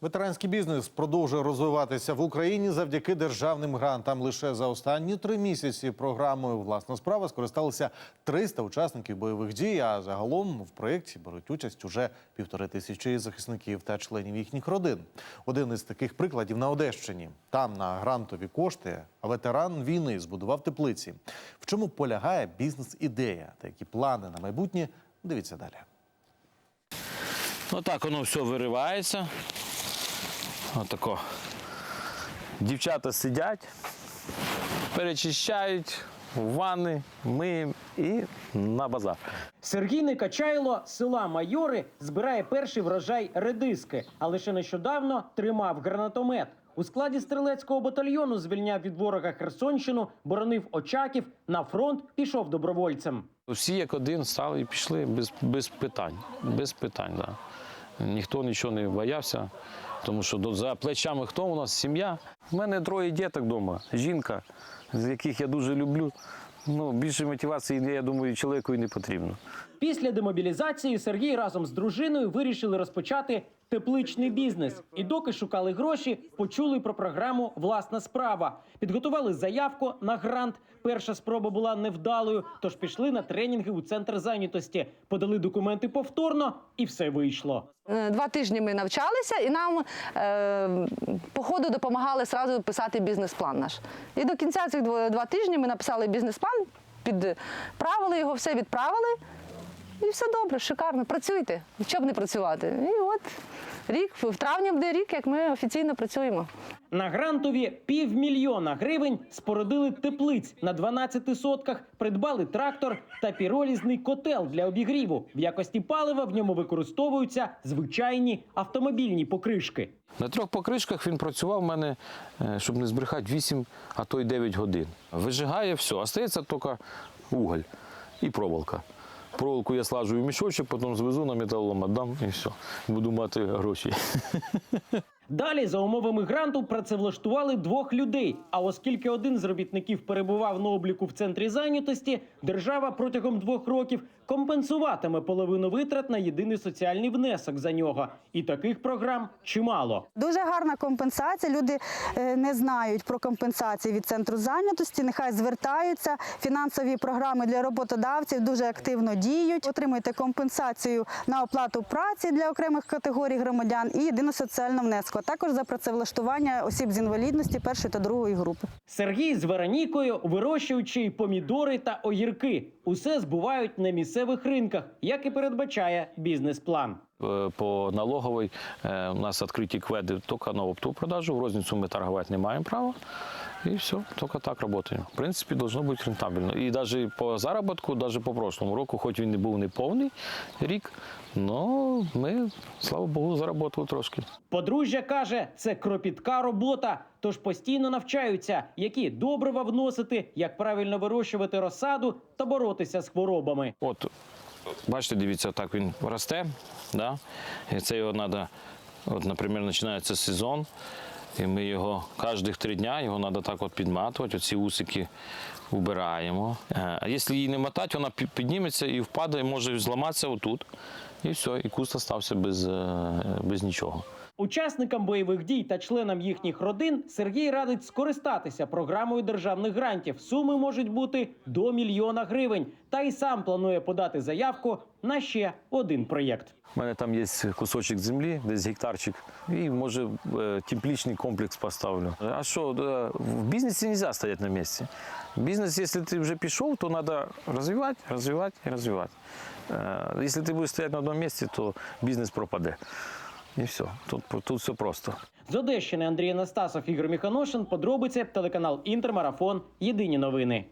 Ветеранський бізнес продовжує розвиватися в Україні завдяки державним грантам. Лише за останні три місяці програмою Власна справа скористалися 300 учасників бойових дій. А загалом в проєкті беруть участь уже півтори тисячі захисників та членів їхніх родин. Один із таких прикладів на Одещині. Там на грантові кошти ветеран війни збудував теплиці. В чому полягає бізнес-ідея та які плани на майбутнє? Дивіться далі. Отак воно все виривається. Отако. Дівчата сидять, перечищають ванни, миємо і на базар. Сергій Некачайло з села Майори збирає перший врожай редиски, а лише нещодавно тримав гранатомет. У складі стрілецького батальйону звільняв від ворога Херсонщину, боронив Очаків, на фронт пішов добровольцем. Всі як один стали і пішли без, без питань. Без питань, да. Ніхто нічого не боявся, тому що за плечами хто у нас сім'я. У мене троє діток вдома, жінка, з яких я дуже люблю. Ну, більше мотивації, я думаю, чоловіку і не потрібно. Після демобілізації Сергій разом з дружиною вирішили розпочати тепличний бізнес. І доки шукали гроші, почули про програму Власна справа. Підготували заявку на грант. Перша спроба була невдалою, тож пішли на тренінги у центр зайнятості, подали документи повторно, і все вийшло. Е, Два тижні ми навчалися, і нам е, по ходу допомагали сразу писати бізнес-план наш. І до кінця цих два тижні ми написали бізнес-план, підправили його, все відправили. І все добре, шикарно. Працюйте. Що б не працювати? І от рік, в травні буде рік, як ми офіційно працюємо. На грантові півмільйона гривень спорудили теплиць на 12 сотках, придбали трактор та піролізний котел для обігріву. В якості палива в ньому використовуються звичайні автомобільні покришки. На трьох покришках він працював у мене, е, щоб не збрехати, 8, а то й 9 годин. Вижигає все, остається тільки уголь і проволока. Проволоку я слажу в мішочок, потім звезу на металолом, віддам і все. Буду мати гроші. Далі, за умовами гранту, працевлаштували двох людей. А оскільки один з робітників перебував на обліку в центрі зайнятості, держава протягом двох років компенсуватиме половину витрат на єдиний соціальний внесок за нього. І таких програм чимало. Дуже гарна компенсація. Люди е, не знають про компенсації від центру зайнятості. Нехай звертаються. Фінансові програми для роботодавців дуже активно діють. Отримуєте компенсацію на оплату праці для окремих категорій громадян і єдину соціальну внеску. А Також за працевлаштування осіб з інвалідності першої та другої групи. Сергій з Веронікою вирощуючи помідори та огірки. Усе збувають на місцевих ринках, як і передбачає бізнес-план. Е, По налоговій е, у нас відкриті кведи тільки на оптову продажу, в розницю ми торгувати не маємо права. І все, тільки так працюємо. В принципі, должно бути рентабельно. І навіть по заробітку, навіть по прошлому року, хоч він не був не повний рік, але ми, слава Богу, заробили трошки. Подружжя каже, це кропітка робота, тож постійно навчаються, які добрива вносити, як правильно вирощувати розсаду та боротися з хворобами. От, бачите, дивіться, так він росте, да? і це його треба, от, наприклад, починається сезон, і ми його кожних три дня його треба так от підматувати, оці усики убираємо. Е, А якщо її не мотати, вона підніметься і впаде, і може зламатися отут. І все, і куст залишився без, е, без нічого. Учасникам бойових дій та членам їхніх родин Сергій радить скористатися програмою державних грантів. Суми можуть бути до мільйона гривень. Та й сам планує подати заявку на ще один проєкт. У мене там є кусочок землі, десь гектарчик, і може е, тепличний комплекс поставлю. А що, е, в бізнесі не можна стояти на місці. Бізнес, якщо ти вже пішов, то треба розвивати, розвивати і розвивати. Е, Якщо ти будеш стояти на одному місці, то бізнес пропаде. І все. Тут, тут все просто. З Одещини Андрій Анастасов, Ігор Міханошин. Подробиці телеканал Інтермарафон. Єдині новини.